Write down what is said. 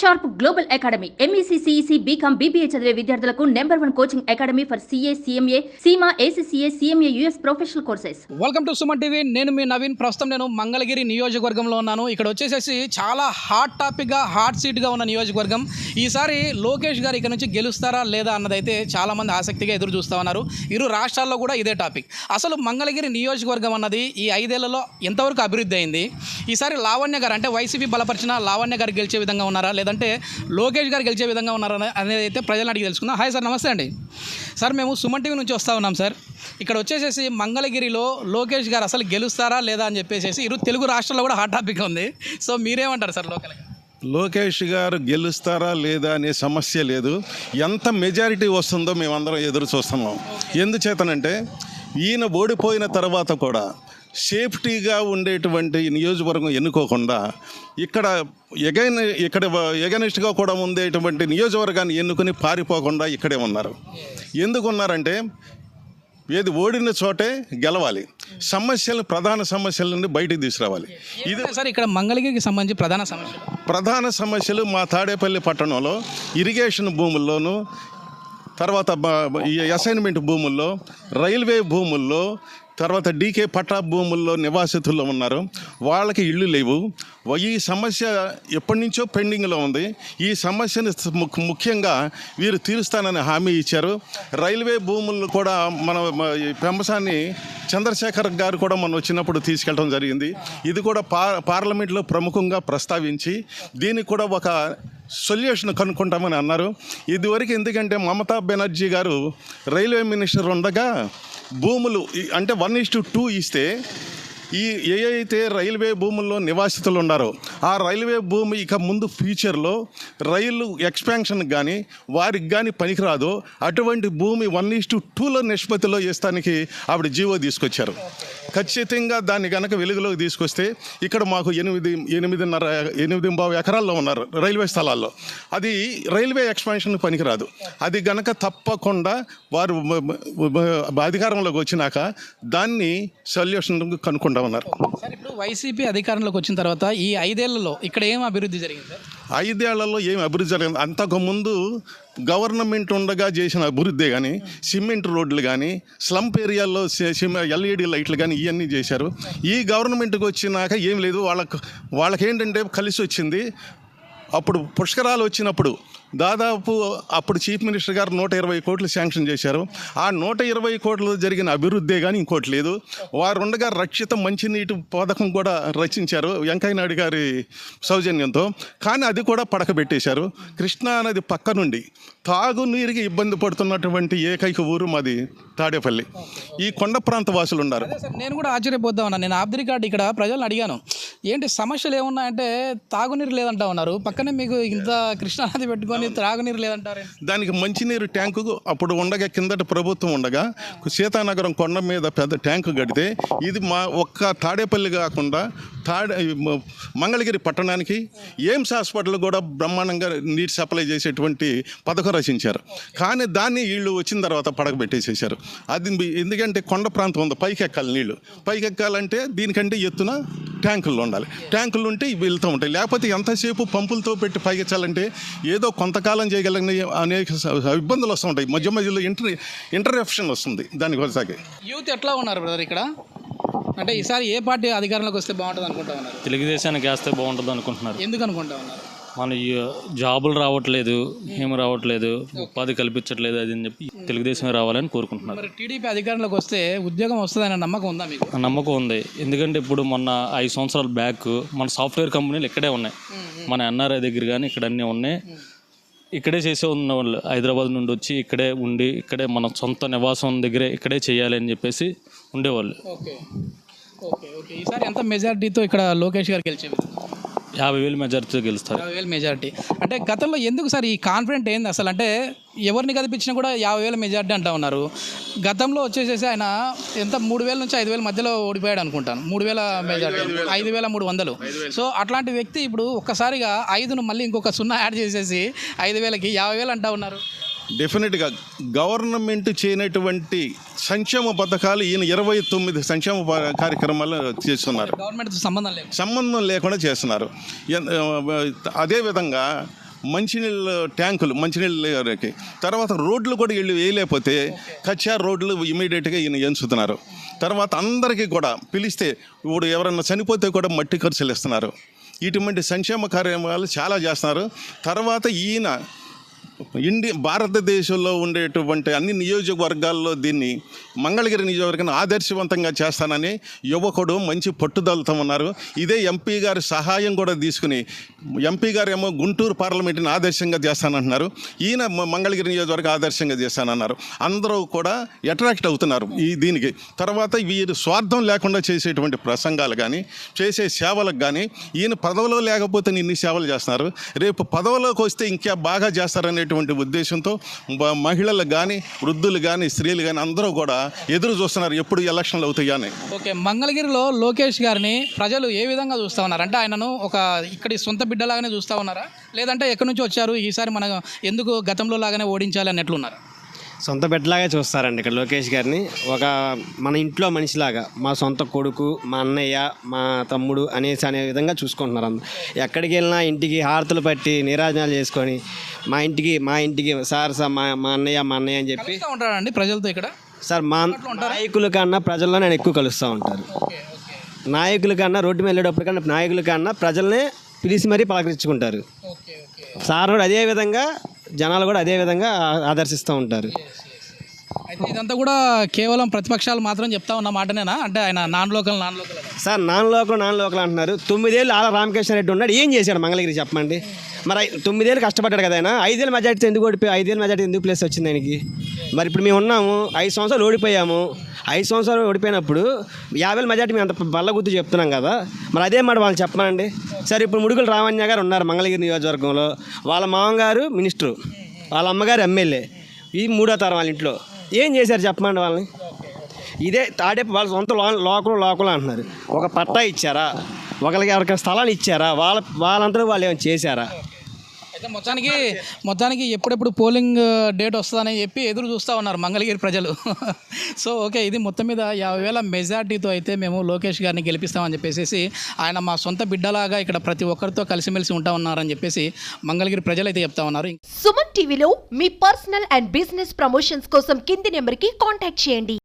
Sharp Global Academy MEC CEC BCom BBA చదివే విద్యార్థులకు number one coaching academy for CA CMA CIMA ACCA CMA US professional courses. Welcome to Suman TV. నేను మీ నవీన్. ప్రస్తుతం నేను మంగళగిరి నియోజకవర్గంలో ఉన్నాను. ఇక్కడ వచ్చేసేసి చాలా హాట్ టాపిక్గా హాట్ సీట్గా ఉన్న నియోజకవర్గం. ఈసారి లోకేష్ గారు ఇక్కడ నుంచి గెలుస్తారా లేదా అన్నదైతే చాలామంది ఆసక్తిగా ఎదురు చూస్తూ ఉన్నారు. ఇరు రాష్ట్రాల్లో కూడా ఇదే టాపిక్. అసలు మంగళగిరి నియోజకవర్గం అన్నది ఈ ఐదేళ్ళలో ఎంతవరకు అభివృద్ధి అయింది? ఈసారి లావణ్య గారు అంటే వైసీపీ బలపరిచిన లావణ్య గారు గెలిచే విధంగా ఉన్నారా లేదా లేదంటే లోకేష్ గారు గెలిచే విధంగా ఉన్నారని అనేది అయితే ప్రజలను అడిగి తెలుసుకుందాం. హాయ్ సార్ నమస్తే అండి. సార్ మేము సుమన్ టీవీ నుంచి వస్తూ ఉన్నాం సార్. ఇక్కడ వచ్చేసేసి మంగళగిరిలో లోకేష్ గారు అసలు గెలుస్తారా లేదా అని చెప్పేసి ఇరు తెలుగు రాష్ట్రాల్లో కూడా హాట్ టాపిక్ ఉంది. సో మీరేమంటారు సార్ లోకల్గా లోకేష్ గారు గెలుస్తారా లేదా అనే సమస్య లేదు. ఎంత మెజారిటీ వస్తుందో మేమందరం ఎదురు చూస్తున్నాం. ఎందుచేతనంటే ఈయన ఓడిపోయిన తర్వాత కూడా సేఫ్టీగా ఉండేటువంటి నియోజకవర్గం ఎన్నుకోకుండా ఇక్కడ ఎగైన్ ఇక్కడ ఎగనిస్ట్గా కూడా ఉండేటువంటి నియోజకవర్గాన్ని ఎన్నుకొని పారిపోకుండా ఇక్కడే ఉన్నారు. ఎందుకున్నారంటే ఏది ఓడిన చోటే గెలవాలి. సమస్యలు ప్రధాన సమస్యల నుండి బయటికి తీసుకురావాలి. ఇది సార్ ఇక్కడ మంగళగిరికి సంబంధించి ప్రధాన సమస్య. ప్రధాన సమస్యలు మా తాడేపల్లి పట్టణంలో ఇరిగేషన్ భూముల్లోనూ తర్వాత ఈ అసైన్మెంట్ భూముల్లో రైల్వే భూముల్లో తర్వాత డీకే పట్టా భూముల్లో ఉన్నారు. వాళ్ళకి ఇళ్ళు లేవు. ఈ సమస్య ఎప్పటి నుంచో పెండింగ్లో ఉంది. ఈ సమస్యను ముఖ్యంగా వీరు తీరుస్తానని హామీ ఇచ్చారు. రైల్వే భూములు కూడా మన ఈ పెంపసాన్ని చంద్రశేఖర్ గారు కూడా మనం వచ్చినప్పుడు తీసుకెళ్ళడం జరిగింది. ఇది కూడా పా పార్లమెంట్లో ప్రముఖంగా ప్రస్తావించి దీనికి కూడా ఒక సొల్యూషన్ కనుక్కుంటామని అన్నారు. ఇదివరకు ఎందుకంటే మమతా బెనర్జీ గారు రైల్వే మినిస్టర్ ఉండగా భూములు అంటే వన్ ఇస్ టు టూ ఇస్తే ఈ ఏ అయితే రైల్వే భూముల్లో నివాసితులు ఉన్నారో ఆ రైల్వే భూమి ఇక ముందు ఫ్యూచర్లో రైలు ఎక్స్పాన్షన్ కానీ వారికి కానీ పనికిరాదో. అటువంటి భూమి వన్ ఈస్ టు టూలో నిష్పత్తిలో ఇస్తానికి ఆవిడ జీవో తీసుకొచ్చారు. ఖచ్చితంగా దాన్ని కనుక వెలుగులోకి తీసుకొస్తే ఇక్కడ మాకు ఎనిమిది ఎనిమిదిన్నర ఎనిమిది బావు ఎకరాల్లో ఉన్నారు రైల్వే స్థలాల్లో. అది రైల్వే ఎక్స్పాన్షన్ పనికిరాదు. అది గనక తప్పకుండా వారు అధికారంలోకి వచ్చినాక దాన్ని సొల్యూషన్ కనుక్కుంటా ఉన్నారు. సార్ ఇప్పుడు వైసీపీ అధికారంలోకి వచ్చిన తర్వాత ఈ ఐదేళ్ళలో ఇక్కడ ఏం అభివృద్ధి జరిగింది సార్? ఐదేళ్ళలో ఏం అభివృద్ధి జరిగింది? అంతకుముందు గవర్నమెంట్ ఉండగా చేసిన అభివృద్ధి కానీ సిమెంట్ రోడ్లు కానీ స్లంప్ ఏరియాల్లో ఎల్ఈడి లైట్లు కానీ ఇవన్నీ చేశారు. ఈ గవర్నమెంట్కి వచ్చినాక ఏం లేదు. వాళ్ళకు వాళ్ళకేంటంటే కలిసి వచ్చింది అప్పుడు పుష్కరాలు వచ్చినప్పుడు దాదాపు అప్పుడు చీఫ్ మినిస్టర్ గారు నూట ఇరవై కోట్లు శాంక్షన్ చేశారు. ఆ నూట ఇరవై కోట్లు జరిగిన అభివృద్ధి కానీ ఇంకోటి లేదు. వారు ఉండగా రక్షిత మంచినీటి పథకం కూడా రచించారు వెంకయ్య నాయుడు గారి సౌజన్యంతో. కానీ అది కూడా పడకబెట్టేశారు. కృష్ణా నది పక్క నుండి తాగునీరుకి ఇబ్బంది పడుతున్నటువంటి ఏకైక ఊరు మాది తాడేపల్లి. ఈ కొండ ప్రాంత వాసులు ఉన్నారు నేను కూడా ఆశ్చర్యపోతా ఉన్నాను నేను ఆబ్ది ది ఇక్కడ ప్రజలను అడిగాను. ఏంటి సమస్యలు ఏమున్నాయంటే తాగునీరు లేదంటా ఉన్నారు. పక్కనే మీకు ఇంత కృష్ణానది పెట్టుకొని త్రాగునీరు లేదంటారు? దానికి మంచినీరు ట్యాంకు అప్పుడు ఉండగా కిందట ప్రభుత్వం ఉండగా సీతానగరం కొండ మీద పెద్ద ట్యాంకు కడితే ఇది మా ఒక్క తాడేపల్లి కాకుండా తాడే మంగళగిరి పట్టణానికి ఎయిమ్స్ హాస్పిటల్ కూడా బ్రహ్మాండంగా నీటి సప్లై చేసేటువంటి పథకం రచించారు. కానీ దాన్ని వీళ్ళు వచ్చిన తర్వాత పడగబెట్టేసేసారు అది ఎందుకంటే కొండ ప్రాంతం ఉంది పైకి ఎక్కాలి నీళ్ళు పైకి ఎక్కాలంటే దీనికంటే ఎత్తున ట్యాంకుల్లో ఉండాలి. ట్యాంకులు ఉంటే వెళ్తూ ఉంటాయి. లేకపోతే ఎంతసేపు పంపులతో పెట్టి పైకెచ్చాలంటే ఏదో కొంతకాలం చేయగలిగిన అనేక ఇబ్బందులు వస్తూ ఉంటాయి. మధ్య మధ్యలో ఇంటర్ ఇంటరప్షన్ వస్తుంది దాని కొనసాగి యూత్ ఎట్లా ఉన్నారు బ్రదర్ ఇక్కడ? అంటే ఈసారి ఏ పార్టీ అధికారంలోకి వస్తే బాగుంటుంది అనుకుంటా ఉన్నారు? తెలుగుదేశానికి వేస్తే బాగుంటుంది అనుకుంటున్నారు. ఎందుకు అనుకుంటా ఉన్నారు? మన జాబులు రావట్లేదు ఏమి రావట్లేదు ఉపాధి కల్పించట్లేదు అది అని చెప్పి తెలుగుదేశమే రావాలని కోరుకుంటున్నారు. మరి టీడీపీ అధికారంలోకి వస్తే ఉద్యోగం వస్తుందనే నమ్మకం ఉందా మీకు? నమ్మకం ఉంది. ఎందుకంటే ఇప్పుడు మొన్న ఐదు సంవత్సరాల బ్యాక్ మన సాఫ్ట్వేర్ కంపెనీలు ఇక్కడే ఉన్నాయి. మన ఎన్ఆర్ఐ దగ్గర కానీ ఇక్కడ అన్నీ ఉన్నాయి. ఇక్కడే చేసే ఉన్న వాళ్ళు హైదరాబాద్ నుండి వచ్చి ఇక్కడే ఉండి ఇక్కడే మన సొంత నివాసం దగ్గరే ఇక్కడే చేయాలి అని చెప్పేసి ఉండేవాళ్ళు. ఓకే. Okay okay. ఈసారి ఎంత మెజారిటీతో ఇక్కడ లోకేష్ గారు గెలిచేవి యాభై వేలు మెజార్టీతో గెలుస్తారు. యాభై వేలు మెజార్టీ. అంటే గతంలో ఎందుకు సార్ ఈ కాన్ఫిడెంట్ ఏంది అసలు? అంటే ఎవరిని కదిపించినా కూడా యాభై వేల మెజార్టీ అంటా ఉన్నారు. గతంలో వచ్చేసేసి ఆయన ఎంత? మూడు వేల నుంచి ఐదు వేల మధ్యలో ఓడిపోయాడు అనుకుంటాను. మూడు వేల మెజార్టీ. ఐదు వేల మూడు వందలు. సో అట్లాంటి వ్యక్తి ఇప్పుడు ఒక్కసారిగా ఐదును మళ్ళీ ఇంకొక సున్నా యాడ్ చేసేసి ఐదు వేలకి యాభై వేలు అంటా ఉన్నారు. డెఫినెట్గా గవర్నమెంట్ చేయనటువంటి సంక్షేమ పథకాలు ఈయన ఇరవై తొమ్మిది సంక్షేమ కార్యక్రమాలు చేస్తున్నారు. గవర్నమెంట్ సంబంధం లేదు సంబంధం లేకుండా చేస్తున్నారు. అదేవిధంగా మంచినీళ్ళ ట్యాంకులు మంచినీళ్ళకి తర్వాత రోడ్లు కూడా వీళ్ళు వేయలేకపోతే కచ్చా రోడ్లు ఇమీడియట్గా ఈయన ఎంచుతున్నారు. తర్వాత అందరికీ కూడా పిలిస్తే ఇప్పుడు ఎవరన్నా చనిపోతే కూడా మట్టి ఖర్చులు ఇస్తున్నారు. ఇటువంటి సంక్షేమ కార్యక్రమాలు చాలా చేస్తున్నారు. తర్వాత ఈయన ఇండి భారతదేశంలో ఉండేటువంటి అన్ని నియోజకవర్గాల్లో దీన్ని మంగళగిరి నియోజకవర్గాన్ని ఆదర్శవంతంగా చేస్తానని యువకుడు మంచి పట్టుదలతో ఉన్నారు. ఇదే ఎంపీ గారి సహాయం కూడా తీసుకుని ఎంపీ గారు ఏమో గుంటూరు పార్లమెంట్ని ఆదర్శంగా చేస్తానంటున్నారు. ఈయన మంగళగిరి నియోజకవర్గం ఆదర్శంగా చేస్తానన్నారు. అందరూ కూడా అట్రాక్ట్ అవుతున్నారు ఈ దీనికి. తర్వాత వీరు స్వార్థం లేకుండా చేసేటువంటి ప్రసంగాలు కానీ చేసే సేవలకు కానీ ఈయన పదవిలో లేకపోతే ఇన్ని సేవలు చేస్తున్నారు. రేపు పదవిలోకి వస్తే ఇంకా బాగా చేస్తారనేటువంటి ఉద్దేశంతో మహిళలు కానీ వృద్ధులు కానీ స్త్రీలు కానీ అందరూ కూడా ఎదురు చూస్తున్నారు. ఎప్పుడు ఎలక్షన్లు అవుతాయని ఓకే మంగళగిరిలో లోకేష్ గారిని ప్రజలు ఏ విధంగా చూస్తూ ఉన్నారు? అంటే ఆయనను ఒక ఇక్కడి సొంత బిడ్డలాగానే చూస్తూ ఉన్నారా? లేదంటే ఎక్కడి నుంచి వచ్చారు? ఈసారి మనం ఎందుకు గతంలో లాగానే ఓడించాలి అన్నట్లున్నారు? సొంత బిడ్డలాగా చూస్తారండి ఇక్కడ లోకేష్ గారిని. ఒక మన ఇంట్లో మనిషిలాగా మా సొంత కొడుకు మా అన్నయ్య మా తమ్ముడు అనేసి అనే విధంగా చూసుకుంటున్నారు అందరూ. ఎక్కడికి వెళ్ళినా ఇంటికి హారతులు పట్టి నీరాజనాలు చేసుకొని మా ఇంటికి మా ఇంటికి సార్ సార్ మా మా అన్నయ్య మా అన్నయ్య అని చెప్పి ఉంటారండి ప్రజలతో ఇక్కడ? సార్ మా నాయకుల కన్నా ప్రజల్లో నేను ఎక్కువ కలుస్తూ ఉంటారు. నాయకుల కన్నా రోడ్డు మీద వెళ్ళేటప్పుడు కన్నా నాయకుల కన్నా ప్రజల్నే పిలిచి మరీ పలకరించుకుంటారు. సార్ కూడా అదే విధంగా జనాలు కూడా అదే విధంగా ఆదర్శిస్తూ ఉంటారు. అయితే ఇదంతా కూడా కేవలం ప్రతిపక్షాలు మాత్రం చెప్తా ఉన్న మాటనేనా? అంటే ఆయన non local non local. Sir non local non local అంటున్నారు. తొమ్మిదేళ్ళు ఆల రామకృష్ణ రెడ్డి ఉన్నాడు. ఏం చేశాడు మంగళగిరి చెప్పండి మరి తొమ్మిదేళ్ళు కష్టపడ్డాడు కదా ఆయన. ఐదేళ్ళు మెజార్టీ ఎందుకు ఓడిపోయి ఐదేళ్ళు మెజార్టీ ఎందుకు ప్లేస్ వచ్చింది ఆయనకి? మరి ఇప్పుడు మేము ఉన్నాము ఐదు సంవత్సరాలు ఓడిపోయాము. ఐదు సంవత్సరాలు ఓడిపోయినప్పుడు యాభై మెజార్టీ మేము అంత బల్ల గుర్తు చెప్తున్నాం కదా. మరి అదే మాట వాళ్ళు చెప్పనండి సరే ఇప్పుడు ముడుగులు రామన్య గారు ఉన్నారు మంగళగిరి నియోజకవర్గంలో. వాళ్ళ మామగారు మినిస్టరు వాళ్ళ అమ్మగారు ఎమ్మెల్యే. ఈ మూడో తరం వాళ్ళ ఇంట్లో. ఏం చేశారు చెప్పమండి వాళ్ళని? ఇదే తాడేపు వాళ్ళ సొంత లో- లోకలు లోకలు అంటున్నారు. ఒక పట్టా ఇచ్చారా? ఒకరికి ఎవరికైనా స్థలాలు ఇచ్చారా? వాళ్ళ వాళ్ళంతా వాళ్ళు ఏమైనా చేశారా? అయితే మొత్తానికి మొత్తానికి ఎప్పుడెప్పుడు పోలింగ్ డేట్ వస్తుందని చెప్పి ఎదురు చూస్తూ ఉన్నారు మంగళగిరి ప్రజలు. సో ఓకే ఇది మొత్తం మీద యాభై వేల మెజార్టీతో అయితే మేము లోకేష్ గారిని గెలిపిస్తామని చెప్పేసి ఆయన మా సొంత బిడ్డలాగా ఇక్కడ ప్రతి ఒక్కరితో కలిసిమెలిసి ఉంటా ఉన్నారని చెప్పేసి మంగళగిరి ప్రజలు అయితే చెప్తా ఉన్నారు. సుమన్ టీవీలో మీ పర్సనల్ అండ్ బిజినెస్ ప్రమోషన్స్ కోసం కింది నెంబర్కి కాంటాక్ట్ చేయండి.